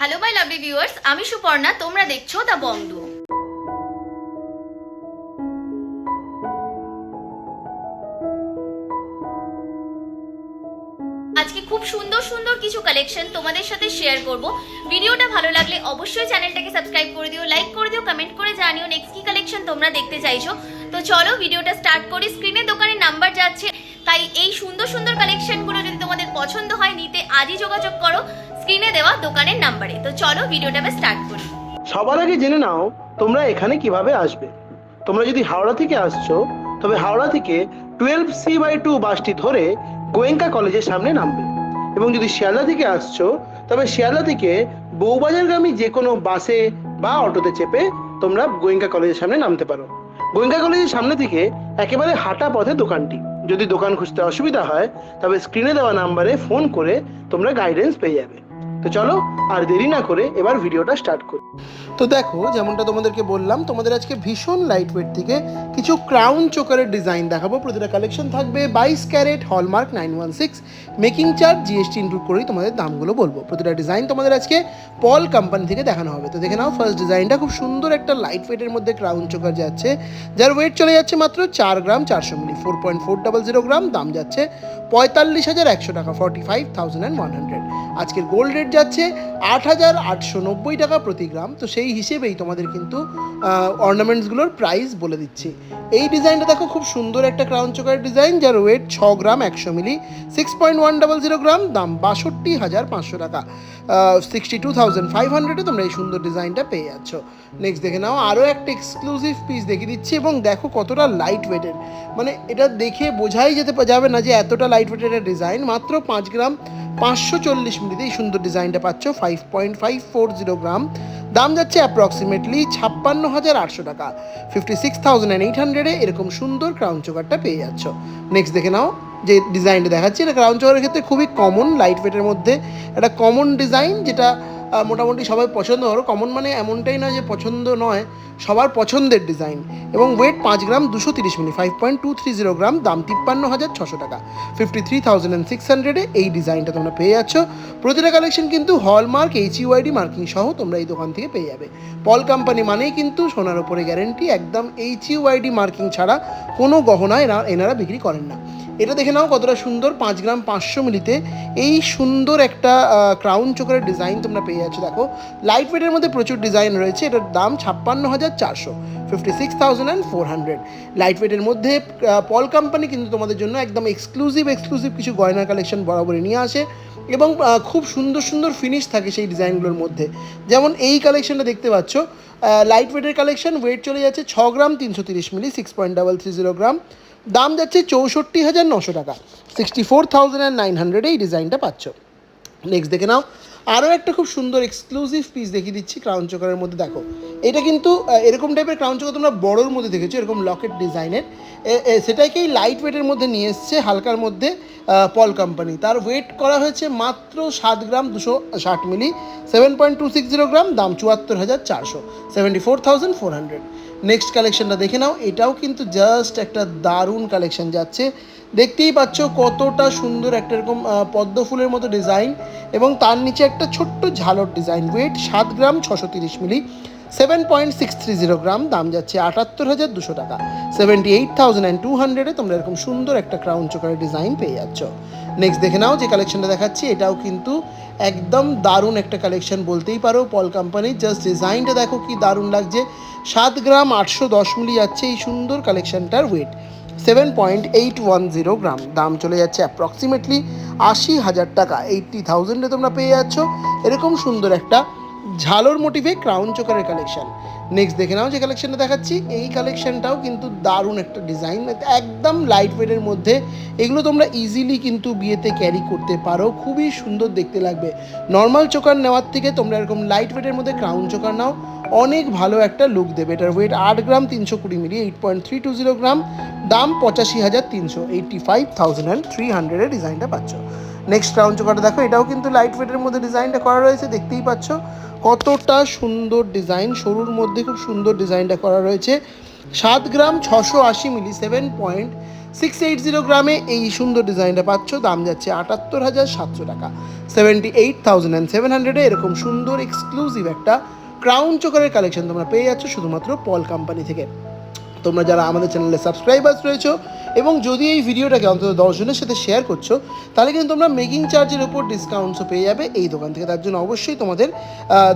Hello my lovely viewers আমি সুপর্ণা, তোমরা দেখছ দ্য বংডু আজকে খুব সুন্দর সুন্দর কিছু কালেকশন তোমাদের সাথে শেয়ার করব। ভিডিওটা ভালো লাগলে অবশ্যই চ্যানেলটাকে সাবস্ক্রাইব করে দিও লাইক করে দিও কমেন্ট করে জানিও নেক্সট কি কালেকশন তোমরা দেখতে চাইছো। তো চলো ভিডিওটা স্টার্ট করি। স্ক্রিনে দোকানের নাম্বার যাচ্ছে। তাই এই সুন্দর সুন্দর কালেকশনগুলো যদি তোমাদের পছন্দ হয়, নিতে আজই যোগাযোগ করো। স্ক্রিনে দেওয়া দোকানের নাম্বারে। তো চলো ভিডিওটা স্টার্ট করি। সবার আগে জেনে নাও তোমরা এখানে কীভাবে আসবে। তোমরা যদি হাওড়া থেকে আসছো, তবে হাওড়া থেকে টুয়েলভ সি বাই টু বাসটি ধরে গোয়েঙ্কা কলেজের সামনে নামবে। এবং যদি শিয়ালদা থেকে আসছো, তবে শিয়ালদা থেকে বউবাজারগামী যে কোনো বাসে বা অটোতে চেপে তোমরা গোয়েঙ্কা কলেজের সামনে নামতে পারো। গোয়েঙ্কা কলেজের সামনে থেকে একেবারে হাঁটা পথে দোকানটি। যদি দোকান খুঁজতে অসুবিধা হয়, তবে স্ক্রিনে দেওয়া নাম্বারে ফোন করে তোমরা গাইডেন্স পেয়ে যাবে। তো চলো, আর দেরি না করে এবার ভিডিওটা স্টার্ট করি। তো দেখো, যেমনটা তোমাদেরকে বললাম, তোমাদের আজকে ভীষণ লাইট ওয়েট থেকে কিছু ক্রাউন চোকারের ডিজাইন দেখাবো। প্রতিটা কালেকশন থাকবে বাইশ carat hallmark nine one six making charge GST include করেই তোমাদের দামগুলো বলব। প্রতিটা ডিজাইন তোমাদের আজকে পল কোম্পানি থেকে দেখানো হবে। তো দেখে নাও ফার্স্ট ডিজাইনটা খুব সুন্দর একটা লাইট ওয়েটের মধ্যে ক্রাউন চোকার যাচ্ছে। যার ওয়েট চলে যাচ্ছে মাত্র চার গ্রাম চারশো milli four point four double zero gram, দাম যাচ্ছে পঁয়তাল্লিশ হাজার একশো টাকা forty five thousand and one hundred আজকের গোল্ড রেট যাচ্ছে আট হাজার আটশো নব্বই টাকা প্রতি গ্রাম। তো সেই হিসেবেই তোমাদের কিন্তু অর্নামেন্টসগুলোর প্রাইস বলে দিচ্ছি। এই ডিজাইনটা দেখো, খুব সুন্দর একটা ক্রাউন চোকার ডিজাইন যার ওয়েট ছ গ্রাম একশো milli six point one double zero gram, দাম বাষট্টি হাজার পাঁচশো টাকা। সিক্সটি টু থাউজেন্ড ফাইভ হান্ড্রেডে তোমরা এই সুন্দর ডিজাইনটা পেয়ে যাচ্ছ। নেক্সট দেখে নাও আরও একটা এক্সক্লুসিভ পিস দেখিয়ে দিচ্ছি এবং দেখো কতটা লাইট ওয়েটের মানে এটা দেখে বোঝাই যেতে যাবে না যে এতটা লাইট ওয়েটের ডিজাইন মাত্র পাঁচ গ্রাম পাঁচশো চল্লিশ মিলিতে এই সুন্দর ডিজাইনটা পাচ্ছ five point five four zero gram. দাম যাচ্ছে অ্যাপ্রক্সিমেটলি ছাপ্পান্ন হাজার আটশো টাকা। ফিফটি সিক্স থাউজেন্ড এইট হান্ড্রেডে এরকম সুন্দর ক্রাউন চোকারটা পেয়ে যাচ্ছ। নেক্সট দেখে নাও যে ডিজাইনটা দেখাচ্ছি, এটা ক্রাউন চোকারের ক্ষেত্রে খুবই কমন লাইট ওয়েটের মধ্যে। একটা কমন ডিজাইন যেটা মোটামুটি সবাই পছন্দ করো। কমন মানে এমনটাই নয় যে পছন্দ নয়, সবার পছন্দের ডিজাইন এবং ওয়েট পাঁচ গ্রাম দুশো তিরিশ milli five point two three zero gram, দাম তিপ্পান্ন হাজার ছশো টাকা। Fifty three thousand and six হান্ড্রেডে এই ডিজাইনটা তোমরা পেয়ে যাচ্ছ। প্রতিটা কালেকশন কিন্তু হলমার্ক এইচ ইউআইডি মার্কিং সহ তোমরা এই দোকান থেকে পেয়ে যাবে। পল কোম্পানি মানেই কিন্তু সোনার উপরে গ্যারেন্টি একদম এইচ ইউআইডি মার্কিং ছাড়া কোনো গহনা এনারা বিক্রি করেন না। এটা দেখে নাও কতটা সুন্দর, পাঁচ গ্রাম পাঁচশো মিলিতে। এই সুন্দর একটা ক্রাউন চোকারের ডিজাইন তোমরা পেয়ে যাচ্ছ। দেখো লাইট ওয়েটের মধ্যে প্রচুর ডিজাইন রয়েছে। এটার দাম ছাপ্পান্ন হাজার চারশো fifty six thousand and four hundred light ওয়েটের মধ্যে পল কোম্পানি কিন্তু তোমাদের জন্য একদম এক্সক্লুসিভ এক্সক্লুসিভ কিছু গয়নার কালেকশন বরাবরই নিয়ে আসে এবং খুব সুন্দর সুন্দর ফিনিশ থাকে সেই ডিজাইনগুলোর মধ্যে। যেমন এই কালেকশনটা দেখতে পাচ্ছ লাইট ওয়েটের কালেকশন ওয়েট চলে যাচ্ছে ছ গ্রাম তিনশো তিরিশ milli six point double three zero gram দাম যাচ্ছে চৌষট্টি হাজার নশো টাকা। Sixty four thousand and nine হান্ড্রেডে এই ডিজাইনটা পাচ্ছ। নেক্সট দেখে নাও। আরও একটা খুব সুন্দর এক্সক্লুসিভ পিস দেখিয়ে দিচ্ছি ক্রাউন চোকারের মধ্যে। দেখো, এটা কিন্তু এরকম টাইপের ক্রাউন চোকার তোমরা বড়োর মধ্যে দেখেছ, এরকম লকেট ডিজাইনের সেটাকেই লাইট ওয়েটের মধ্যে নিয়ে এসছে হালকার মধ্যে পল কোম্পানি তার ওয়েট করা হয়েছে মাত্র সাত গ্রাম দুশো ষাট milli seven point two six zero gram, দাম চুয়াত্তর হাজার চারশো seventy four thousand four hundred next কালেকশনটা দেখে নাও। এটাও কিন্তু জাস্ট একটা দারুণ কালেকশন যাচ্ছে। দেখতেই পাচ্ছ কতটা সুন্দর একটা এরকম পদ্ম ফুলের মতো ডিজাইন এবং তার নিচে একটা ছোট্ট ঝালর ডিজাইন ওয়েট সাত গ্রাম ছশো তিরিশ milli. Seven point six three zero gram, দাম যাচ্ছে আটাত্তর হাজার দুশো টাকা। Seventy eight thousand and two হান্ড্রেডে তোমরা এরকম সুন্দর একটা ক্রাউন চোকারের ডিজাইন পেয়ে যাচ্ছ। নেক্সট দেখে নাও যে কালেকশনটা দেখাচ্ছি, এটাও কিন্তু একদম দারুণ একটা কালেকশন বলতেই পারো। পল কোম্পানির জাস্ট ডিজাইনটা দেখো কি দারুণ লাগছে। সাত গ্রাম আটশো দশ মিলি যাচ্ছে এই সুন্দর কালেকশনটার weight seven point eight one zero gram. দাম চলে যাচ্ছে অ্যাপ্রক্সিমেটলি আশি হাজার টাকা। এইট্টি থাউজেন্ডে তোমরা পেয়ে যাচ্ছ। এরকম সুন্দর একটা ঝালোর মোটিভে ক্রাউন চোকারের কালেকশন নেক্সট দেখে নাও যে কালেকশনটা দেখাচ্ছি। এই কালেকশনটাও কিন্তু দারুণ একটা ডিজাইন একদম লাইট ওয়েটের মধ্যে। এগুলো তোমরা ইজিলি কিন্তু বিয়েতে ক্যারি করতে পারো। খুবই সুন্দর দেখতে লাগবে। নর্মাল চোকার নেওয়ার থেকে তোমরা এরকম লাইট ওয়েটের মধ্যে ক্রাউন চোকার নাও। অনেক ভালো একটা লুক দেবে। এটার ওয়েট আট গ্রাম তিনশো কুড়ি milli eight point three two zero gram. দাম পঁচাশি হাজার তিনশো eighty five thousand and three হান্ড্রেডের ডিজাইনটা পাচ্ছ। নেক্সট রাউন্ড চোকারটা দেখো, এটাও কিন্তু লাইট ওয়েটের মধ্যে ডিজাইনটা করা রয়েছে, দেখতেই পাচ্ছ। কতটা সুন্দর ডিজাইন সরুর মধ্যে খুব সুন্দর ডিজাইনটা করা রয়েছে। সাত গ্রাম ছশো আশি milli seven point six eight zero গ্রামে এই সুন্দর ডিজাইনটা পাচ্ছ, দাম যাচ্ছে আটাত্তর হাজার সাতশো টাকা। Seventy eight thousand and seven হান্ড্রেডে এরকম সুন্দর এক্সক্লুসিভ একটা ক্রাউন চোকারের কালেকশন তোমরা পেয়ে যাচ্ছ, শুধুমাত্র পল কোম্পানি থেকে। তোমরা যারা আমাদের চ্যানেলে সাবস্ক্রাইবার্স রয়েছো এবং যদি এই ভিডিওটাকে অন্তত দশজনের সাথে শেয়ার করছ, তাহলে কিন্তু তোমরা মেকিং চার্জের উপর ডিসকাউন্টসও পেয়ে যাবে এই দোকান থেকে। তার জন্য অবশ্যই তোমাদের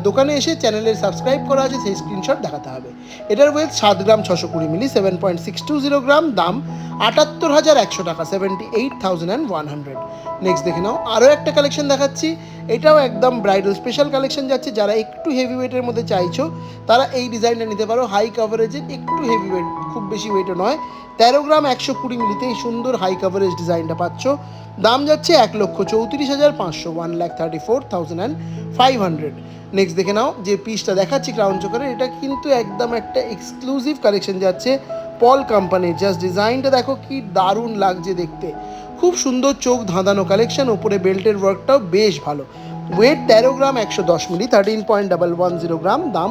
দোকানে এসে চ্যানেলের সাবস্ক্রাইব করা আছে, সেই স্ক্রিনশট দেখাতে হবে। এটার ওয়েট সাত গ্রাম ছশো কুড়ি milli seven point six two zero gram, দাম আটাত্তর হাজার একশো টাকা seventy eight thousand and one hundred next দেখে নাও, আরও একটা কালেকশন দেখাচ্ছি। এটাও একদম ব্রাইডাল স্পেশাল কালেকশন যাচ্ছে, যারা একটু হেভি ওয়েটের মধ্যে চাইছো, তারা এই ডিজাইনটা নিতে পারো। হাই কাভারেজের একটু হেভি ওয়েট খুব বেশি ওয়েটও নয়। তেরো গ্রাম একশো কুড়ি মিলিতে এই সুন্দর হাই কাভারেজ ডিজাইনটা পাচ্ছ। দাম যাচ্ছে এক লক্ষ চৌত্রিশ হাজার পাঁচশো one lakh thirty four thousand and five hundred next দেখে নাও, যে পিসটা দেখাচ্ছি ক্রাউন চোকারের এটা কিন্তু একদম একটা এক্সক্লুসিভ কালেকশন যাচ্ছে। পল কোম্পানির জাস্ট ডিজাইনটা দেখো কি দারুণ লাগছে দেখতে। খুব সুন্দর চোখ ধাঁধানো কালেকশন ওপরে বেল্টের ওয়ার্কটাও বেশ ভালো। ওয়েট তেরো গ্রাম, একশো দশ milli thirteen point double one zero gram, দাম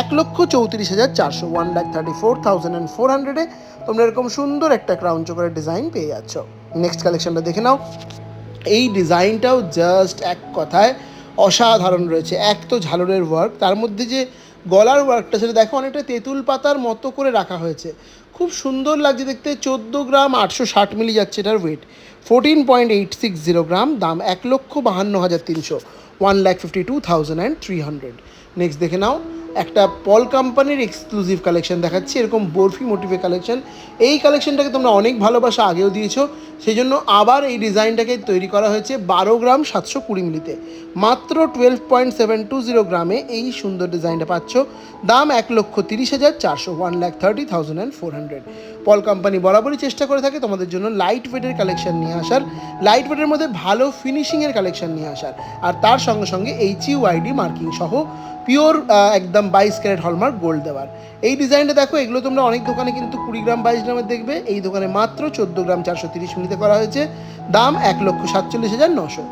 এক লক্ষ চৌত্রিশ হাজার চারশো one lakh thirty four thousand and four হান্ড্রেডে তোমরা এরকম সুন্দর একটা ক্রাউন চোকারের ডিজাইন পেয়ে যাচ্ছ। নেক্সট কালেকশনটা দেখে নাও। এই ডিজাইনটাও জাস্ট এক কথায় অসাধারণ রয়েছে। এক তো ঝালরের ওয়ার্ক তার মধ্যে যে গলার ওয়ার্কটা সেটা দেখো, অনেকটা তেঁতুল পাতার মতো করে রাখা হয়েছে। খুব সুন্দর লাগছে দেখতে, চোদ্দ গ্রাম আটশো ষাট মিলি যাচ্ছে এটার weight fourteen point eight six zero gram, দাম এক লক্ষ বাহান্ন হাজার তিনশো। One lakh fifty two thousand and three hundred next দেখে নাও, একটা পল কোম্পানির এক্সক্লুসিভ কালেকশন দেখাচ্ছি, এরকম বরফি মোটিভে কালেকশন এই কালেকশনটাকে তোমরা অনেক ভালোবাসা আগেও দিয়েছ। সেই জন্য আবার এই ডিজাইনটাকে তৈরি করা হয়েছে বারো গ্রাম সাতশো কুড়ি মিলিতে। মাত্র twelve point seven two zero গ্রামে এই সুন্দর ডিজাইনটা পাচ্ছ। দাম এক লক্ষ তিরিশ হাজার চারশো one lakh thirty thousand and four hundred Paul company বরাবরই চেষ্টা করে থাকে তোমাদের জন্য লাইট ওয়েটের কালেকশন নিয়ে আসার। লাইট ওয়েটের মধ্যে ভালো ফিনিশিংয়ের কালেকশন নিয়ে আসার। আর তার সঙ্গে সঙ্গে এইচ ইউ ইউআইডি মার্কিং সহ পিওর একদম বাইশ ক্যারেট হলমার্ক গোল্ড দেওয়ার। এই ডিজাইনটা দেখো, এগুলো তোমরা অনেক দোকানে কিন্তু কুড়ি গ্রাম বাইশ গ্রামের দেখবে। এই দোকানে মাত্র চোদ্দ গ্রাম চারশো তিরিশ মিনিটে করা হয়েছে। দাম এক লক্ষ সাতচল্লিশ হাজার নশো।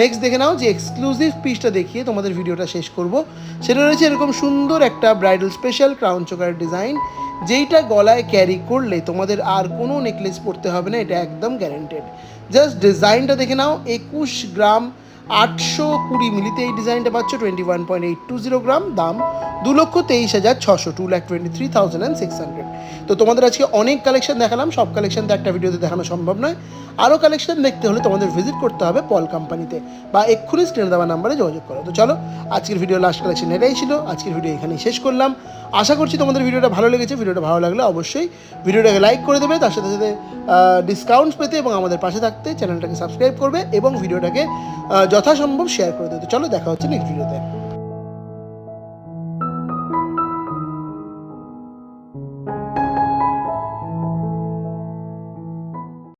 নেক্সট দেখে নাও যে এক্সক্লুসিভ পিসটা দেখিয়ে তোমাদের ভিডিওটা শেষ করব। সেটা রয়েছে এরকম সুন্দর একটা bridal special crown choker design যেইটা গলায় ক্যারি করলে তোমাদের আর কোনো নেকলেস পরতে হবে না, এটা একদম গ্যারেন্টেড জাস্ট ডিজাইনটা দেখে নাও, একুশ গ্রাম আটশো কুড়ি মিলিতে এই ডিজাইনটা পাচ্ছ twenty one point eight two zero gram, দাম দু লক্ষ তেইশ হাজার ছশো two lakh twenty three thousand and six hundred তো তোমাদের আজকে অনেক কালেকশন দেখালাম, সব কালেকশন তো একটা ভিডিওতে দেখানো সম্ভব নয়। আরও কালেকশন দেখতে হলে তোমাদের ভিজিট করতে হবে পল কোম্পানিতে বা এক্ষুনি স্ক্রিনে দেওয়া নাম্বারে যোগাযোগ করো। তো চলো, আজকের ভিডিও লাস্ট কালেকশন এটাই ছিল। আজকের ভিডিও এখানেই শেষ করলাম। আশা করছি তোমাদের ভিডিওটা ভালো লেগেছে। ভিডিওটা ভালো লাগলে অবশ্যই ভিডিওটাকে লাইক করে দেবে, তার সাথে সাথে ডিসকাউন্টস পেতে এবং আমাদের পাশে থাকতে চ্যানেলটাকে সাবস্ক্রাইব করবে এবং ভিডিওটাকে যথাসম্ভব শেয়ার করে দেবে চলো দেখা হচ্ছে নেক্সট ভিডিওতে